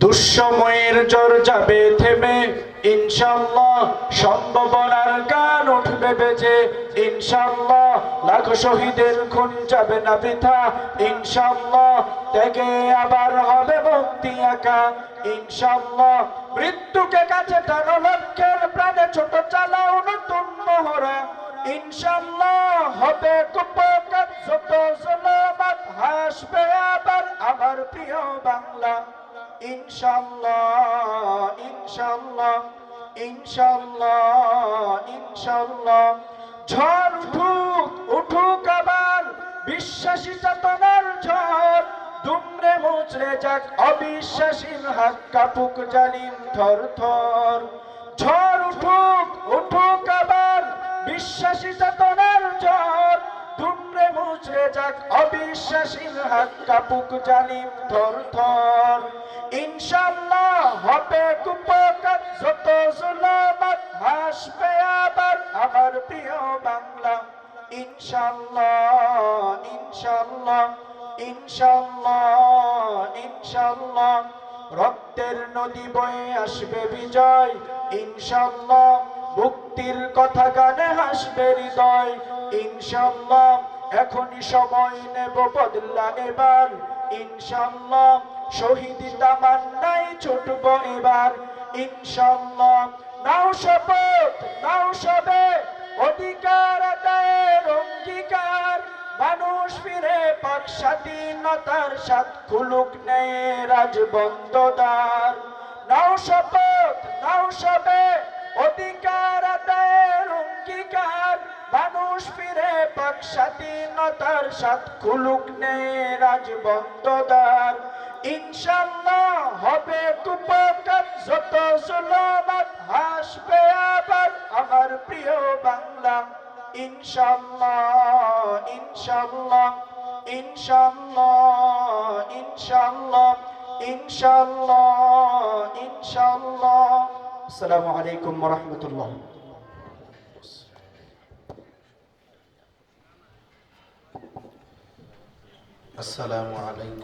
দুঃসময়ের জ্বর যাবে থেমে ইনশাল্লাহ সম্ভাবনার গান উঠবে বেজে ইনশাল্লাহ লাখ শহীদের খুন যাবে না বৃথা ইনশাল্লাহ থেকে আবার হবে মুক্তি একা ইনশাল্লাহ মৃত্যুকে কাছে টানো লক্ষ্যের প্রাণে ছোট চালাও নতুন মহড়া ইনশাল্লাহ হবে কুপকাত প্রিয় বাংলা, ইনশাল্লাহ ইনশাল্লাহ ইনশাল্লাহ ইনশাল্লাহ। ঝড় উঠুক উঠুক আবার বিশ্বাসী চেতনার ঝড়। দুমড়ে মুচড়ে যাক অবিশ্বাসীর হাত কাপুক জালিম থর থর। ঝড় উঠুক উঠুক আবার বিশ্বাসী চেতনার ঝড় মুচড়ে যাক অবিশ্বাসীর হাত কাপুক জালিম থর থর। ইনশাল্লাহ হবে কুপকাত যত জুলামাত হাসবে আবার আমার প্রিয় বাংলা। ইনশাল্লাহ ইনশাল্লাহ ইনশাল্লাহ ইনশাল্লাহ রক্তের নদী বয়ে আসবে বিজয়। ইনশাল্লাহ মুক্তির কথা গানে হাসবে হৃদয়। ইনশাল্লাহ এখনই সময় নেব বদলা এবার। ইনশাল্লাহ শহীদি তামান্নাই ছুটব এবার। ইনশাল্লাহ নাও শপথ, নাও সবে। অধিকার আদায়ের অঙ্গীকার। মানুষ ফিরে পাক স্বাধীনতার সাত খুলুক নেয় রাজবন্দদার। নাও শপথ, নাও সবে। অধিকার মানুষ ফিরে পাক স্বাধীনতার সাত খুলুক নেয় রাজবন্দদার। ইনশাল্লাহ হবে কুপকাত যত জুলমাত হাসবে আবার আমার প্রিয় বাংলা। ইনশাল্লাহ ইনশাল্লাহ ইনশাল্লাহ ইনশাল্লাহ ইনশাল্লাহ ইনশাল্লাহ আসসালামু আলাইকুম ওয়া রাহমাতুল্লাহ। আসসালামু আলাইকুম